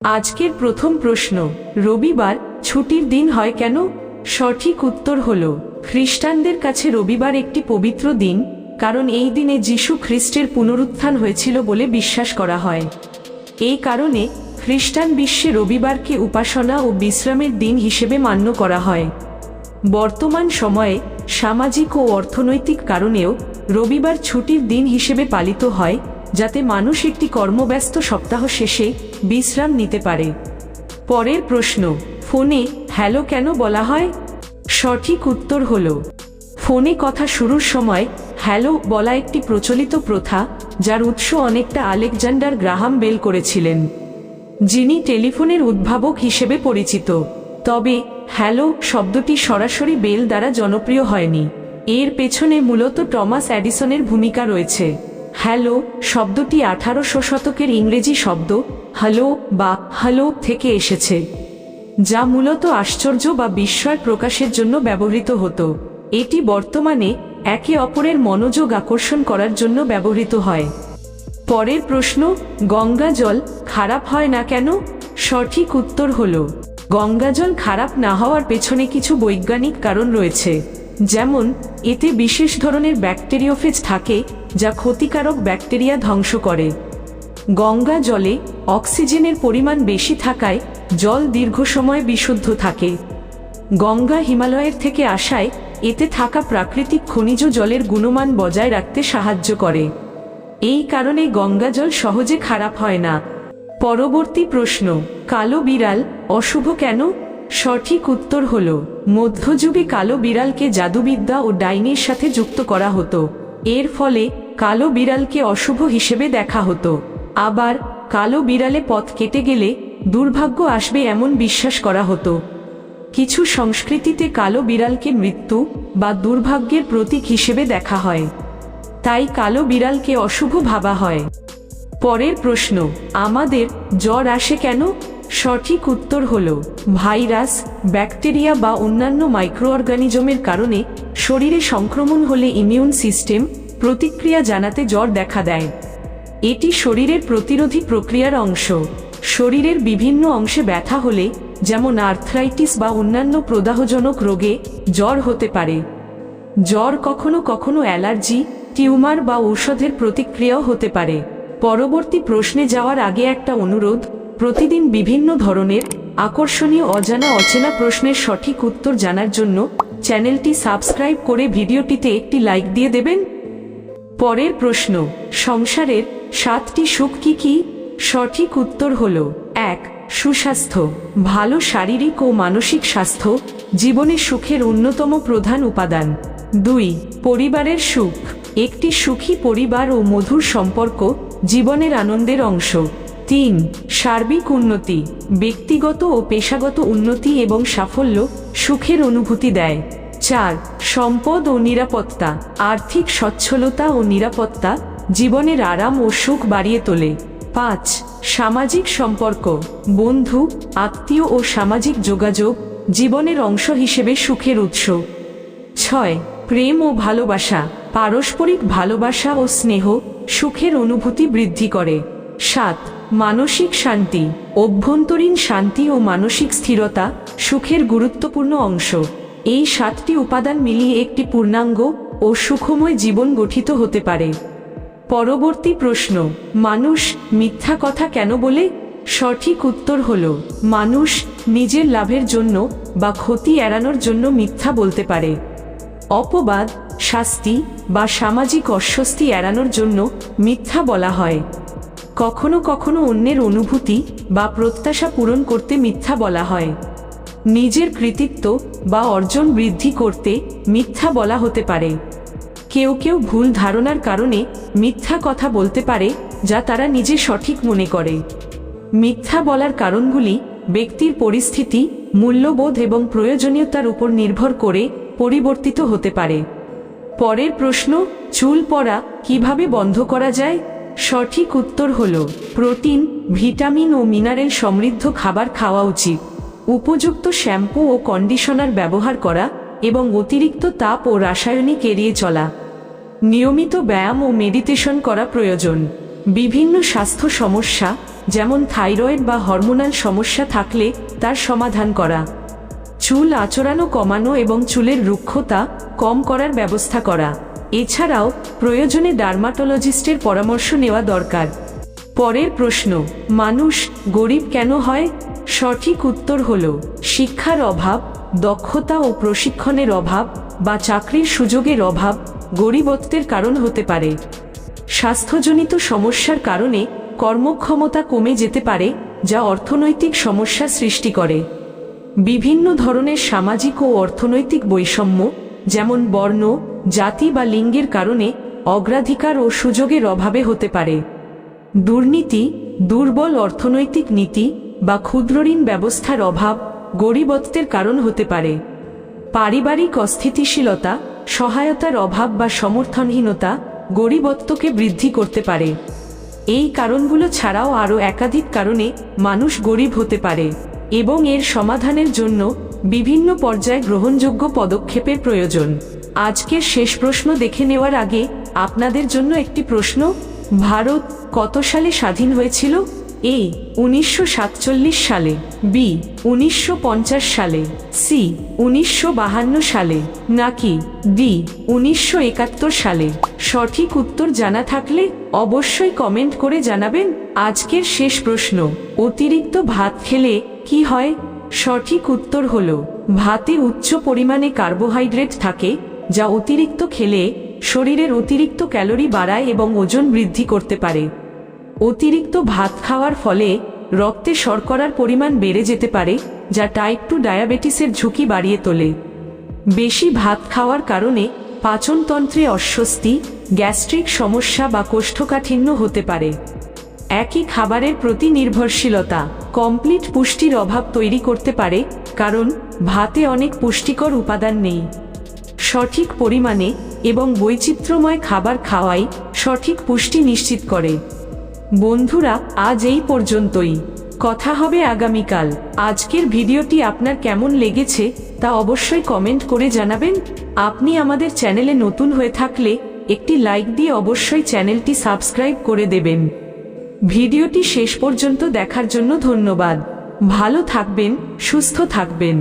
আজকের প্রথম প্রশ্ন, রবিবার ছুটির দিন হয় কেন? সঠিক উত্তর হল, খ্রিস্টানদের কাছে রবিবার একটি পবিত্র দিন, কারণ এই দিনে যিশু খ্রিস্টের পুনরুত্থান হয়েছিল বলে বিশ্বাস করা হয়। এই কারণে খ্রিস্টান বিশ্বে রবিবারকে উপাসনা ও বিশ্রামের দিন হিসেবে মান্য করা হয়। বর্তমান সময়ে সামাজিক ও অর্থনৈতিক কারণেও রবিবার ছুটির দিন হিসেবে পালিত হয় যাতে মানুষ একটি কর্মব্যস্ত সপ্তাহ শেষে বিশ্রাম নিতে পারে। পরের প্রশ্ন, ফোনে হ্যালো কেন বলা হয়? সঠিক উত্তর হল, ফোনে কথা শুরুর সময় হ্যালো বলা একটি প্রচলিত প্রথা যার উৎস অনেকটা আলেকজান্ডার গ্রাহাম বেল করেছিলেন, যিনি টেলিফোনের উদ্ভাবক হিসেবে পরিচিত। তবে, হ্যালো শব্দটি সরাসরি বেল দ্বারা জনপ্রিয় হয়নি। এর পেছনে মূলত টমাস অ্যাডিসনের ভূমিকা রয়েছে। হ্যালো, শব্দটি আঠারোশো শতকের ইংরেজি শব্দ, হ্যালো বা হ্যালো থেকে এসেছে, যা মূলত আশ্চর্য বা বিস্ময় প্রকাশের জন্য ব্যবহৃত হতো। এটি বর্তমানে একে অপরের মনোযোগ আকর্ষণ করার জন্য ব্যবহৃত হয়। পরের প্রশ্ন, গঙ্গা জল খারাপ হয় না কেন? সঠিক উত্তর হল, গঙ্গা জল খারাপ না হওয়ার পেছনে কিছু বৈজ্ঞানিক কারণ রয়েছে। যেমন, এতে বিশেষ ধরনের ব্যাকটেরিওফেজ থাকে যা ক্ষতিকারক ব্যাকটেরিয়া ধ্বংস করে। গঙ্গা জলে অক্সিজেনের পরিমাণ বেশি থাকায় জল দীর্ঘ সময় বিশুদ্ধ থাকে। গঙ্গা হিমালয়ের থেকে আসায় এতে থাকা প্রাকৃতিক খনিজ জলের গুণমান বজায় রাখতে সাহায্য করে। এই কারণে গঙ্গা জল সহজে খারাপ হয় না। পরবর্তী প্রশ্ন, কালো বিড়াল অশুভ কেন? সঠিক উত্তর হল, মধ্যযুগে কালো বিড়ালকে জাদুবিদ্যা ও ডাইনির সাথে যুক্ত করা হতো। এর ফলে কালো বিড়ালকে অশুভ হিসেবে দেখা হতো। আবার কালো বিড়ালে পথ কেটে গেলে দুর্ভাগ্য আসবে এমন বিশ্বাস করা হতো। কিছু সংস্কৃতিতে কালো বিড়ালকে মৃত্যু বা দুর্ভাগ্যের প্রতীক হিসেবে দেখা হয়। তাই কালো বিড়ালকে অশুভ ভাবা হয়। পরের প্রশ্ন, আমাদের জ্বর আসে কেন? সঠিক উত্তর হল ভাইরাস, ব্যাকটেরিয়া বা অন্যান্য মাইক্রো অর্গানিজমের কারণে শরীরে সংক্রমণ হলে ইমিউন সিস্টেম প্রতিক্রিয়া জানাতে জ্বর দেখা দেয়। এটি শরীরের প্রতিরোধী প্রক্রিয়ার অংশ। শরীরের বিভিন্ন অংশে ব্যথা হলে, যেমন আর্থ্রাইটিস বা অন্যান্য প্রদাহজনক রোগে জ্বর হতে পারে। জ্বর কখনো কখনো অ্যালার্জি, টিউমার বা ঔষধের প্রতিক্রিয়াও হতে পারে। পরবর্তী প্রশ্নে যাওয়ার আগে একটা অনুরোধ প্রতিদিন বিভিন্ন ধরনের আকর্ষণীয় অজানা অচেনা প্রশ্নের সঠিক উত্তর জানার জন্য চ্যানেলটি সাবস্ক্রাইব করে ভিডিওটিতে একটি লাইক দিয়ে দেবেন। পরের প্রশ্ন, সংসারের সাতটি সুখ কি কি? সঠিক উত্তর হল, এক, সুস্বাস্থ্য, ভালো শারীরিক ও মানসিক স্বাস্থ্য, জীবনে সুখের অন্যতম প্রধান উপাদান। দুই, পরিবারের সুখ, একটি সুখী পরিবার ও মধুর সম্পর্ক, জীবনের আনন্দের অংশ। তিন, সার্বিক উন্নতি, ব্যক্তিগত ও পেশাগত উন্নতি এবং সাফল্য, সুখের অনুভূতি দেয়। চার, সম্পদ ও নিরাপত্তা, আর্থিক সচ্ছলতা ও নিরাপত্তা, জীবনের আরাম ও সুখ বাড়িয়ে তোলে। পাঁচ, সামাজিক সম্পর্ক, বন্ধু, আত্মীয় ও সামাজিক যোগাযোগ, জীবনের অংশ হিসেবে সুখের উৎস। ছয়, প্রেম ও ভালোবাসা, পারস্পরিক ভালোবাসা ও স্নেহ, সুখের অনুভূতি বৃদ্ধি করে। সাত মানসিক শান্তি, অভ্যন্তরীণ শান্তি ও মানসিক স্থিরতা সুখের গুরুত্বপূর্ণ অংশ। এই সাতটি উপাদান মিলিয়ে একটি পূর্ণাঙ্গ ও সুখময় জীবন গঠিত হতে পারে। পরবর্তী প্রশ্ন, মানুষ মিথ্যা কথা কেন বলে? সঠিক উত্তর হল, মানুষ নিজের লাভের জন্য বা ক্ষতি এড়ানোর জন্য মিথ্যা বলতে পারে। অপবাদ, শাস্তি বা সামাজিক অস্বস্তি এড়ানোর জন্য মিথ্যা বলা হয়। কখনো কখনো অন্যের অনুভূতি বা প্রত্যাশা পূরণ করতে মিথ্যা বলা হয়। নিজের কৃতিত্ব বা অর্জন বৃদ্ধি করতে মিথ্যা বলা হতে পারে। কেউ কেউ ভুল ধারণার কারণে মিথ্যা কথা বলতে পারে, যা তারা নিজে সঠিক মনে করে। মিথ্যা বলার কারণগুলি ব্যক্তির পরিস্থিতি, মূল্যবোধ এবং প্রয়োজনীয়তার উপর নির্ভর করে পরিবর্তিত হতে পারে। পরের প্রশ্ন, চুল পড়া কীভাবে বন্ধ করা যায়? সঠিক উত্তর হল প্রোটিন, ভিটামিন ও মিনারেল সমৃদ্ধ খাবার খাওয়া উচিত। উপযুক্ত শ্যাম্পু ও কন্ডিশনার ব্যবহার করা এবং অতিরিক্ত তাপ ও রাসায়নিক এড়িয়ে চলা। নিয়মিত ব্যায়াম ও মেডিটেশন করা প্রয়োজন। বিভিন্ন স্বাস্থ্য সমস্যা, যেমন থাইরয়েড বা হরমোনাল সমস্যা থাকলে তার সমাধান করা। চুল আচরানো কমানো এবং চুলের রুক্ষতা কম করার ব্যবস্থা করা। এছাড়াও প্রয়োজনে ডার্মাটোলজিস্টের পরামর্শ নেওয়া দরকার। পরের প্রশ্ন, মানুষ গরিব কেন হয়? সঠিক উত্তর হল, শিক্ষার অভাব, দক্ষতা ও প্রশিক্ষণের অভাব বা চাকরির সুযোগের অভাব গরিবত্বের কারণ হতে পারে। স্বাস্থ্যজনিত সমস্যার কারণে কর্মক্ষমতা কমে যেতে পারে, যা অর্থনৈতিক সমস্যা সৃষ্টি করে। বিভিন্ন ধরনের সামাজিক ও অর্থনৈতিক বৈষম্য, যেমন বর্ণ জাতি বা লিঙ্গের কারণে অগ্রাধিকার ও সুযোগের অভাবে হতে পারে। দুর্নীতি, দুর্বল অর্থনৈতিক নীতি বা ক্ষুদ্রঋণ ব্যবস্থার অভাব গরিবত্বের কারণ হতে পারে। পারিবারিক অস্থিতিশীলতা, সহায়তার অভাব বা সমর্থনহীনতা গরিবত্বকে বৃদ্ধি করতে পারে। এই কারণগুলো ছাড়াও আরও একাধিক কারণে মানুষ গরিব হতে পারে এবং এর সমাধানের জন্য বিভিন্ন পর্যায়ে গ্রহণযোগ্য পদক্ষেপের প্রয়োজন। আজকের শেষ প্রশ্ন দেখে নেওয়ার আগে আপনাদের জন্য একটি প্রশ্ন। ভারত কত সালে স্বাধীন হয়েছিল? এ, উনিশশো সাতচল্লিশ সালে, বি, উনিশশো পঞ্চাশ সালে, সি, উনিশশো সালে, নাকি ডি, উনিশশো একাত্তর সালে। সঠিক উত্তর জানা থাকলে অবশ্যই কমেন্ট করে জানাবেন আজকের শেষ প্রশ্ন। অতিরিক্ত ভাত খেলে কি হয়? সঠিক উত্তর হল, ভাতে উচ্চ পরিমাণে কার্বোহাইড্রেট থাকে যা অতিরিক্ত খেলে শরীরের অতিরিক্ত ক্যালোরি বাড়ায় এবং ওজন বৃদ্ধি করতে পারে। অতিরিক্ত ভাত খাওয়ার ফলে রক্তে শর্করার পরিমাণ বেড়ে যেতে পারে, যা টাইপ টু ডায়াবেটিসের ঝুঁকি বাড়িয়ে তোলে। বেশি ভাত খাওয়ার কারণে পাচনতন্ত্রে অস্বস্তি, গ্যাস্ট্রিক সমস্যা বা কোষ্ঠকাঠিন্য হতে পারে। একই খাবারের প্রতি নির্ভরশীলতা কমপ্লিট পুষ্টির অভাব তৈরি করতে পারে, কারণ ভাতে অনেক পুষ্টিকর উপাদান নেই। সঠিক পরিমাণে এবং বৈচিত্র্যময় খাবার খাওয়াই সঠিক পুষ্টি নিশ্চিত করে। বন্ধুরা, আজ এই পর্যন্তই। কথা হবে আগামীকাল। আজকের ভিডিওটি আপনার কেমন লেগেছে তা অবশ্যই কমেন্ট করে জানাবেন। আপনি আমাদের চ্যানেলে নতুন হয়ে থাকলে একটি লাইক দিয়ে অবশ্যই চ্যানেলটি সাবস্ক্রাইব করে দেবেন। ভিডিওটি শেষ পর্যন্ত দেখার জন্য ধন্যবাদ। ভালো থাকবেন, সুস্থ থাকবেন।